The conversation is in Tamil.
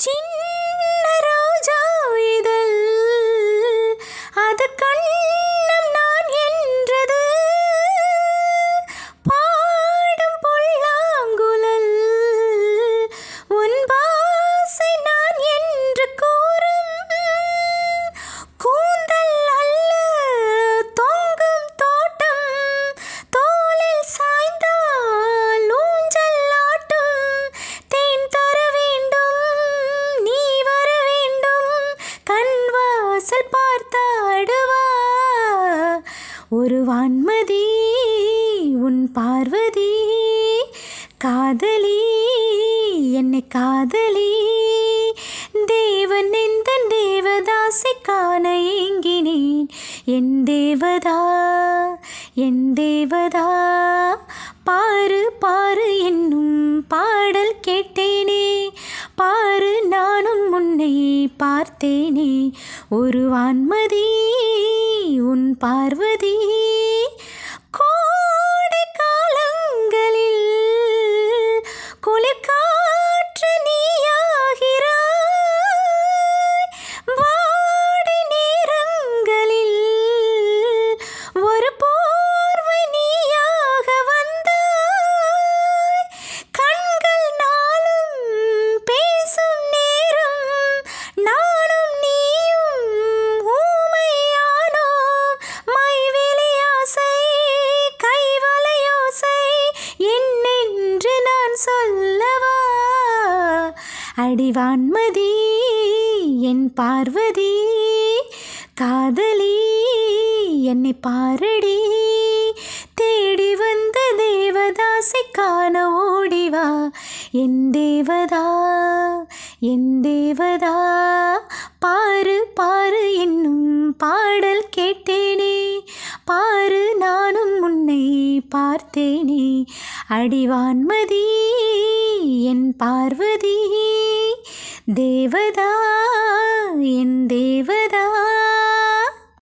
சின்ன ரோஜா இதழ். அது ஒரு வான்மதி உன் பார்வதி காதலி என்னை காதலி. தேவன் எந்த தேவதாசை காண ஏங்கினேன்? என் தேவதா என் தேவதா பாரு பாரு என்னும் பாடல் கேட்டேனே. பாரு நானும் உன்னை பார்த்தேனே. ஒரு வான்மதி உன் பார்வதி. அடிவான்மதி என் பார்வதி காதலி என்னை பாரடி தேடி வந்த தேவதாசை காண ஓடிவா என் தேவதா என் தேவதா பாரு பாரு என்னும் பாடல் கேட்டேனே. பாரு நானும் உன்னை பார்த்தேனே. அடிவான்மதி என் பார்வதி தேவதா என் தேவதா.